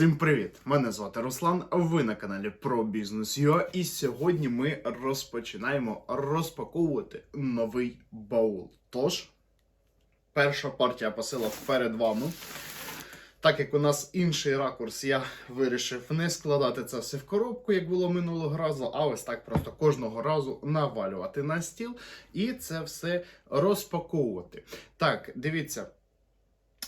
Всім привіт! Мене звати Руслан. Ви на каналі про бізнес UA, і сьогодні ми розпочинаємо розпаковувати новий баул. Тож, перша партія посилок перед вами. Так як у нас інший ракурс, я вирішив не складати це все в коробку, як було минулого разу, а ось так просто кожного разу навалювати на стіл і це все розпаковувати. Так, дивіться.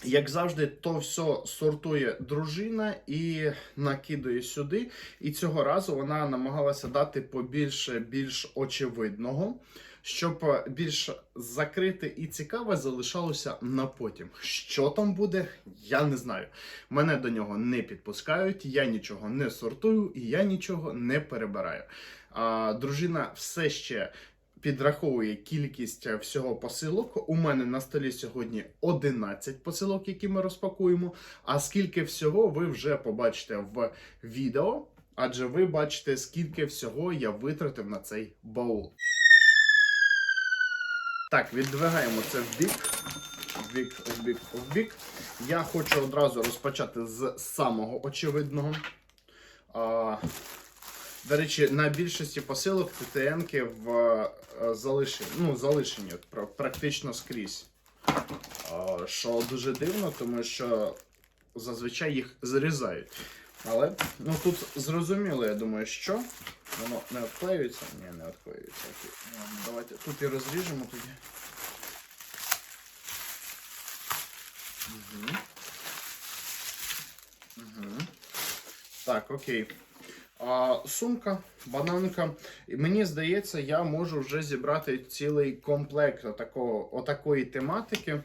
Як завжди, то все сортує дружина і накидує сюди. І цього разу вона намагалася дати побільше більш очевидного, щоб більш закрите і цікаве залишалося на потім. Що там буде, я не знаю. Мене до нього не підпускають, я нічого не сортую і я нічого не перебираю. А, дружина все ще підраховує кількість е, всього посилок. У мене на столі сьогодні 11 посилок, які ми розпакуємо. А скільки всього ви вже побачите в відео, адже ви бачите, скільки всього я витратив на цей баул. Так, віддвигаємо це в бік. В бік, в. Я хочу одразу розпочати з самого очевидного. А, до речі, на більшості посилок ТТНки в е, залишені, ну, залишені практично скрізь. Що дуже дивно, тому що зазвичай їх зрізають. Але ну, тут зрозуміло, я думаю, що воно не відклеюється. Ні, не відклеюється. Давайте тут і розріжемо тоді. Угу. Угу. Так, окей. А, сумка, бананка. І мені здається, я можу вже зібрати цілий комплект отакого, отакої тематики,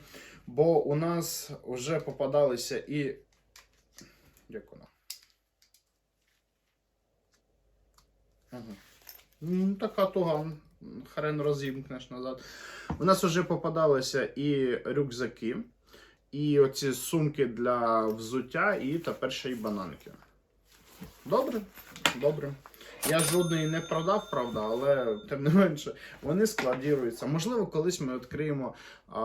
бо у нас вже попадалися і. Як вона? Ага. Ну, така туга. Хрен розімкнеш назад. У нас вже попадалися і рюкзаки, і оці сумки для взуття, і тепер ще й бананки. Добре, добре. Я жодної не продав, правда, але тим не менше вони складіруються. Можливо, колись ми відкриємо а,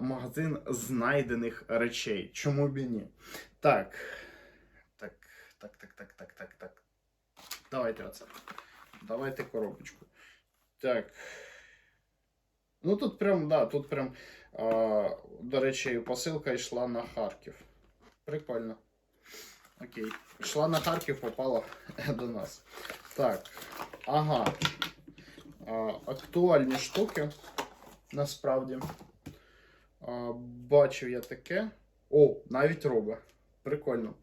магазин знайдених речей. Чому б і ні? Так. Так, так, так, так, так, так, так. Давайте оце. Давайте коробочку. Так. Ну тут прям, да, тут прям, а, до речі, посилка йшла на Харків. Прикольно. Окей. Йшла на Харків, попала до нас. Так. Ага. А, актуальні штуки. Насправді. А, бачив я таке. О, навіть робе. Прикольно.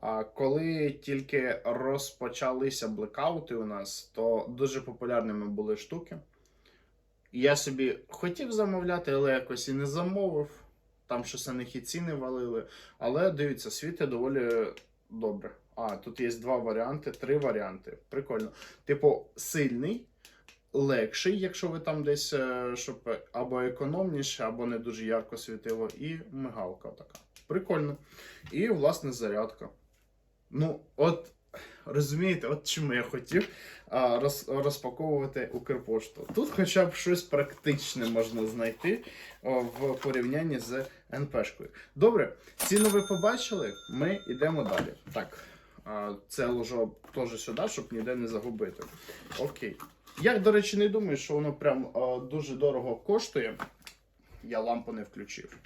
А коли тільки розпочалися блекаути у нас, то дуже популярними були штуки. Я собі хотів замовляти, але якось і не замовив. Там щось на них і ціни валили. Але дивіться, світи доволі добре. А, тут є два варіанти, три варіанти. Прикольно. Типу, сильний, легший, якщо ви там десь, е, щоб або економніше, або не дуже ярко світило, і мигалка така. Прикольно. І, власне, зарядка. Ну, от, розумієте, от чому я хотів а, роз, розпаковувати Укрпошту. Тут хоча б щось практичне можна знайти в порівнянні з НПшкою. Добре, ціну ви побачили, ми йдемо далі. Так, це ложу теж сюди, щоб ніде не загубити. Окей. Я, до речі, не думаю, що воно прям дуже дорого коштує. Я лампу не включив.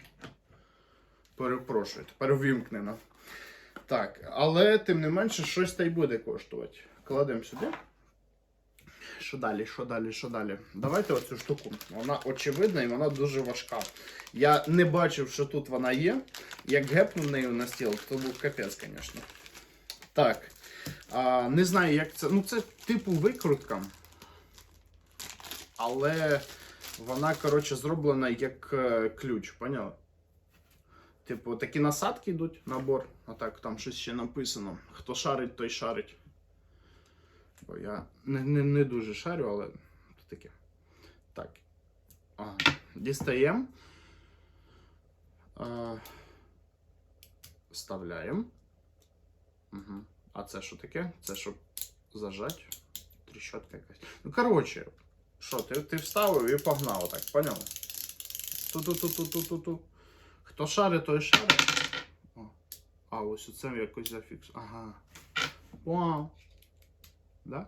Перепрошую, тепер ввімкнено. Так, але тим не менше, щось та й буде коштувати. Кладемо сюди. Що далі, що далі, що далі? Давайте оцю штуку. Вона очевидна і вона дуже важка. Я не бачив, що тут вона є. Як гепнув нею на стіл, то був капець, звісно. Так. А, не знаю, як це. Ну, це типу викрутка. Але вона, коротше, зроблена як е, ключ, поняла? Типу, такі насадки йдуть, набор. Отак, там щось ще написано. Хто шарить, той шарить. Бо я не, не, не дуже шарю, але це таке. Так. Ага. Дістаємо. А, Вставляємо. Угу. А це що таке? Це щоб зажати. Тріщотка якась. Ну, коротше, що, ти, ти вставив і погнав отак, поняв? Ту-ту-ту-ту-ту-ту-ту. Хто шарить, той шарить. А, ось оце якось зафікс. Ага. Вау. Да?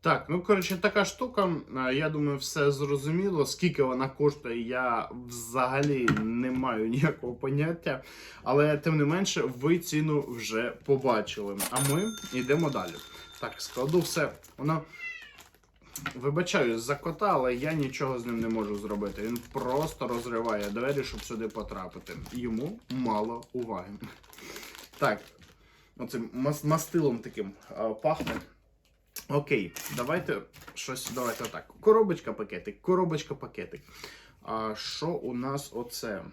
Так, ну коротше, така штука. Я думаю, все зрозуміло. Скільки вона коштує, я взагалі не маю ніякого поняття. Але тим не менше, ви ціну вже побачили. А ми йдемо далі. Так, складу все. Воно. Вибачаю за кота, але я нічого з ним не можу зробити. Він просто розриває двері, щоб сюди потрапити. Йому мало уваги. Так, оцим мастилом таким пахне. Окей, давайте щось. Давайте так. Коробочка пакетик, коробочка пакетик. А що у нас оце?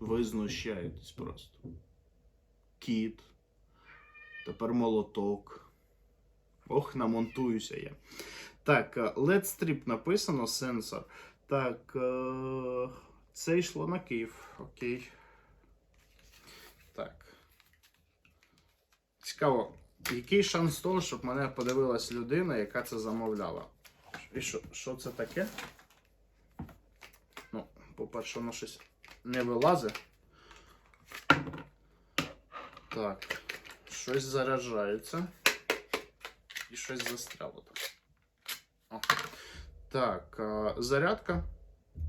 Ви знущаєтесь просто. Кіт. Тепер молоток. Ох, намонтуюся я. Так, е, LED Strip написано сенсор. Так, е, це йшло на Київ. Окей. Так. Цікаво, який шанс того, щоб мене подивилась людина, яка це замовляла? І що, що це таке? Ну, по-перше, воно щось не вилазить. Так. Щось заряджається. І щось застряло там. Так, зарядка.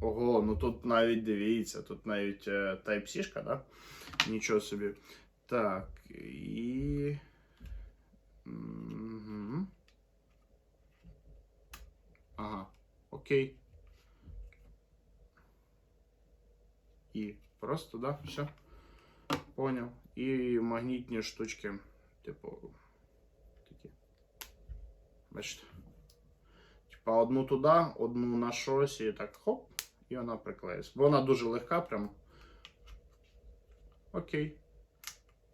Ого, ну тут навіть дивіться, тут навіть е, Type-C, да? Нічого собі. Так, і. Мгм. Ага, окей. І просто, да, все. Понял. І магнітні штучки, типу, такі. Бачите? Типа одну туди, одну на щось і так хоп, і вона приклеїться. Бо вона дуже легка, прям. Окей.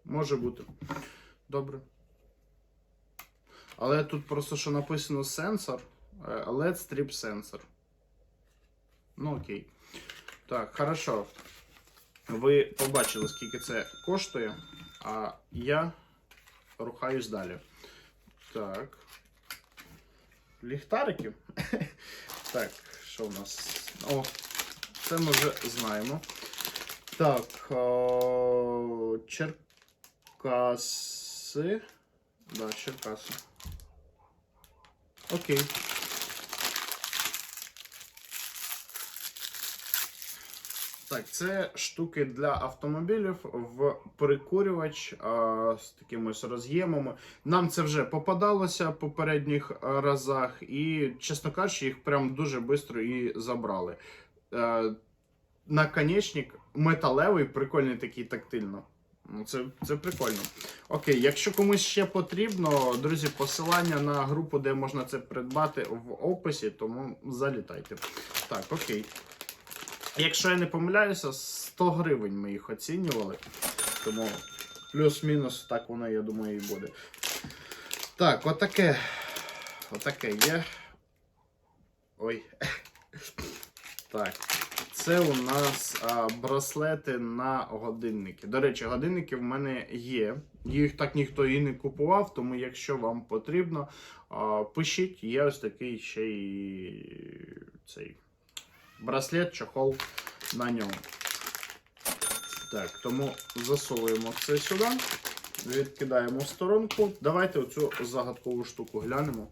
Може бути. Добре. Але тут просто що написано сенсор. Е, LED strip сенсор. Ну окей. Так, хорошо. Ви побачили, скільки це коштує, а я рухаюсь далі. Так. Ліхтарики. Так, що в нас? О, це ми вже знаємо. Так. О, Черкаси. Да, Черкаси. Окей. Так, це штуки для автомобілів в прикурювач а, з такими ось роз'ємами. Нам це вже попадалося в попередніх разах, і, чесно кажучи, їх прям дуже швидко і забрали. Е, наконечник металевий, прикольний такий тактильно. Ну, це, це прикольно. Окей, якщо комусь ще потрібно, друзі, посилання на групу, де можна це придбати в описі, тому залітайте. Так, окей. Якщо я не помиляюся, 100 гривень ми їх оцінювали. Тому плюс-мінус так воно, я думаю, і буде. Так, отаке. Отаке є. Ой. Так. Це у нас а, браслети на годинники. До речі, годинники в мене є. Їх так ніхто і не купував, тому якщо вам потрібно, а, пишіть. Є ось такий ще й цей браслет, чохол на ньому. Так, тому засовуємо це сюди, відкидаємо в сторонку. Давайте оцю загадкову штуку глянемо.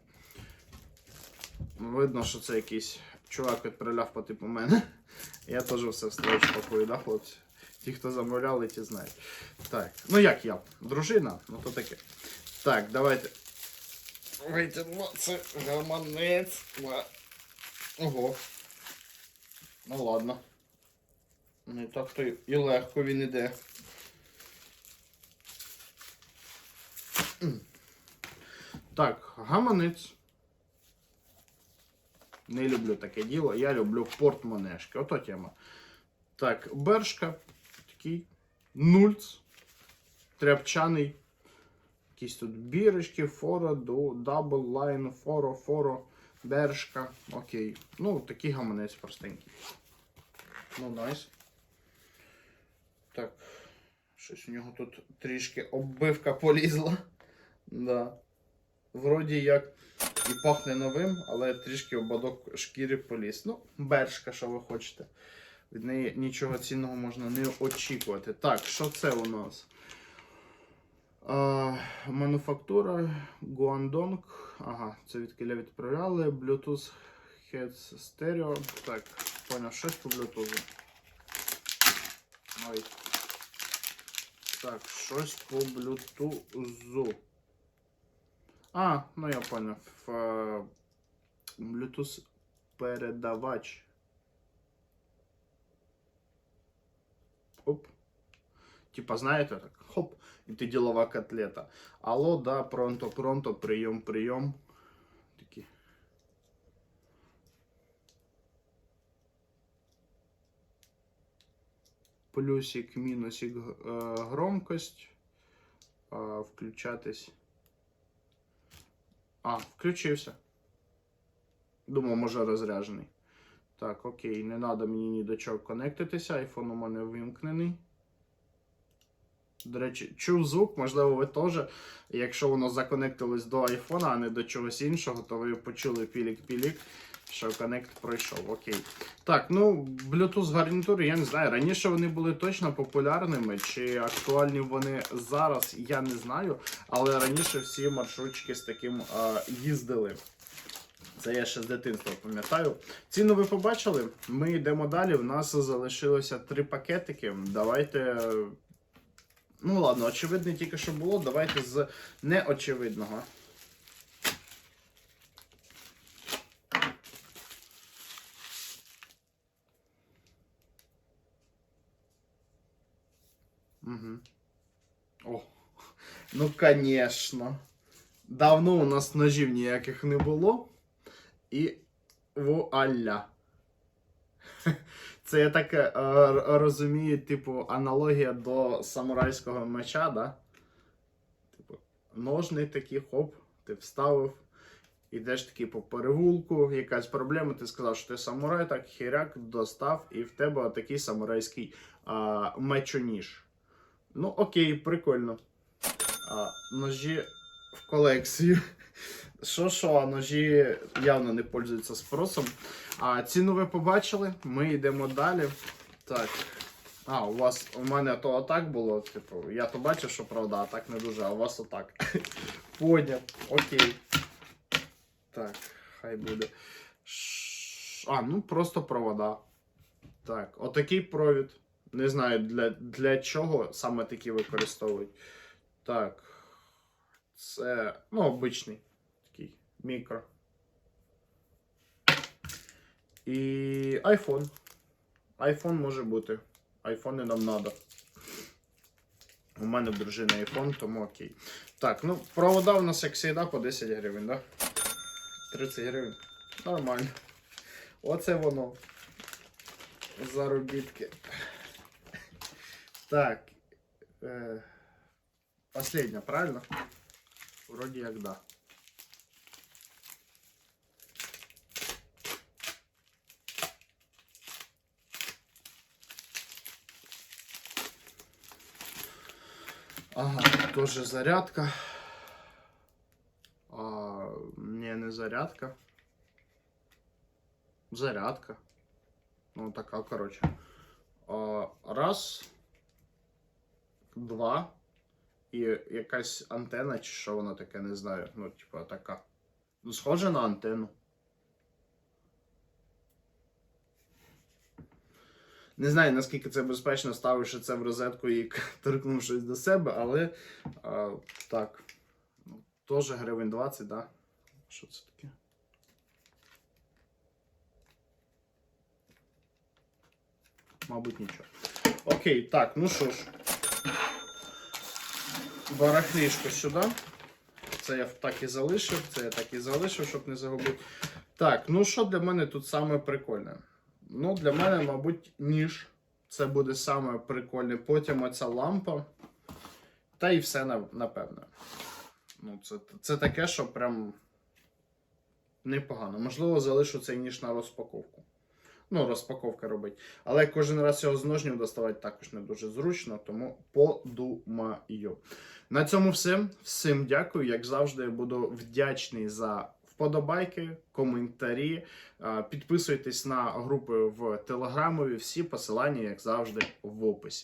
Видно, що це якийсь чувак відправляв по типу мене. Я теж все в строчку да, хлопці? Ті, хто замовляли, ті знають. Так, ну як я? Дружина, ну то таке. Так, давайте. Витягнемо це гаманець. Ого. Ну ладно. Не так то і легко він іде. Так, гаманець. Не люблю таке діло, я люблю портмонешки. Ото тема. Так, бершка. Такий нульц. Тряпчаний. Якісь тут бірочки, форо, дабл лайн, форо, форо, бершка. Окей. Ну, такий гаманець простенький. Ну, найс. Так. Щось у нього тут трішки оббивка полізла. Да. Вроді як і пахне новим, але трішки ободок шкіри поліз. Ну, бершка, що ви хочете. Від неї нічого цінного можна не очікувати. Так, що це у нас? Мануфактура Guangdong. Ага, це від Киля відправляли. Bluetooth Heads Stereo. Так, поняв, щось по Bluetooth. Ой. Так, щось по Bluetooth. А, ну я поняв. Bluetooth передавач. Оп. Типа, знаєте, так, хоп, і ти ділова котлета. Алло, да, пронто, пронто, прийом, прийом. Такі. Плюсик, мінусик, е, громкость. Включатись. А, включився. Думав, може розряджений. Так, окей, не треба мені ні до чого конектитися. Айфон у мене вимкнений. До речі, чув звук, можливо, ви теж. Якщо воно законектилось до айфона, а не до чогось іншого, то ви почули пілік-пілік, що коннект пройшов. Окей. Так, ну, Bluetooth гарнітури, я не знаю. Раніше вони були точно популярними, чи актуальні вони зараз, я не знаю. Але раніше всі маршрутчики з таким а, їздили. Це я ще з дитинства пам'ятаю. Ціну ви побачили. Ми йдемо далі. У нас залишилося три пакетики. Давайте. Ну ладно, очевидне тільки що було. Давайте з неочевидного. Угу. О, ну конечно. Давно у нас ножів ніяких не було. І вуаля. Це я так е, розумію, типу, аналогія до самурайського меча, да? Типу, ножний такий, хоп, ти вставив, ідеш такий по перевулку, якась проблема, ти сказав, що ти самурай, так хіряк достав, і в тебе такий самурайський а, мечоніж. Ну, окей, прикольно. А, ножі в колекцію. Що що, ножі явно не пользуються спросом. А ціну ви побачили, ми йдемо далі. Так. А, у вас у мене то отак було, типу, я то бачив, що правда, а так не дуже, а у вас отак. Поняв. Окей. Так, хай буде. Ш- А, ну просто провода. Так, отакий провід. Не знаю для, для чого саме такі використовують. Так. Це, ну, обичний такий мікро. І iPhone. iPhone може бути. Айфони нам надо. У мене в дружини iPhone, тому окей. Так, ну, провода у нас, як завжди, по 10 гривень, да? 30 гривень. Нормально. Оце воно. Заробітки. Так. Е, последня, правильно? Вроді як да. Ага, тоже зарядка. А, не, не зарядка. Зарядка. Ну, така, коротше. А, раз. Два. І якась антена, чи що воно таке, не знаю. Ну, типа, така. Ну, схоже на антенну. Не знаю, наскільки це безпечно, ставивши це в розетку і торкнувшись до себе, але а, так. Ну, Теж гривень 20, да? Що це таке? Мабуть, нічого. Окей, так, ну що ж. Барахлішко сюди. Це я так і залишив, це я так і залишив, щоб не загубити. Так, ну що для мене тут саме прикольне? Ну, для мене, мабуть, ніж. Це буде саме прикольне. Потім оця лампа. Та і все на- напевне. Ну, це, це таке, що прям непогано. Можливо, залишу цей ніж на розпаковку. Ну, розпаковка робить. Але кожен раз його з ножнів доставати також не дуже зручно, тому подумаю. На цьому все. Всім дякую. Як завжди, буду вдячний за вподобайки, коментарі. Підписуйтесь на групи в Телеграмові. Всі посилання, як завжди, в описі.